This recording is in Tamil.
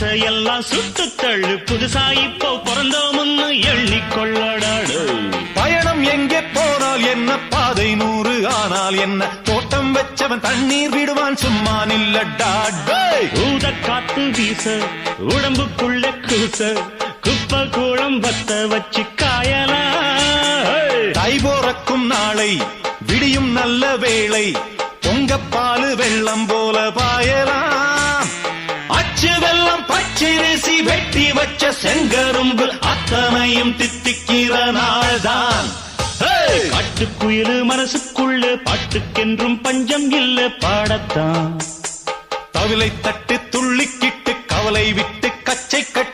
எல்லாம் சுட்டு தள்ளு. புதுசா இப்போ பிறந்தோம்னு எண்ணிக்கொள்ளடாடு. பயணம் எங்கே போனால் என்ன? பாதை நூறு ஆனால் என்ன? தோட்டம் வச்சவன் தண்ணீர் விடுவான் சும்மா நில்லடா. ஊத காத்து வீச உடம்புக்குள்ள கூச குப்பை கூளம் வத்த வச்சு காயலாம் தை போறக்கும் நாளை விடியும் நல்ல வேளை பொங்கப்பாலு வெள்ளம் போல பாயலாம் வெள்ளம் பச்சரிசி வெட்டி வச்ச செங்கரும்பு அத்தனையும் தித்திக்கிற நாள்தான்! காட்டுக்குயிலு மனசுக்குள்ள பாட்டுக்கென்றும் பஞ்சம் இல்ல பாடத்தான் தவிலை தட்டு துள்ளிக்கிட்டு கவலை விட்டு கச்சை கட்டி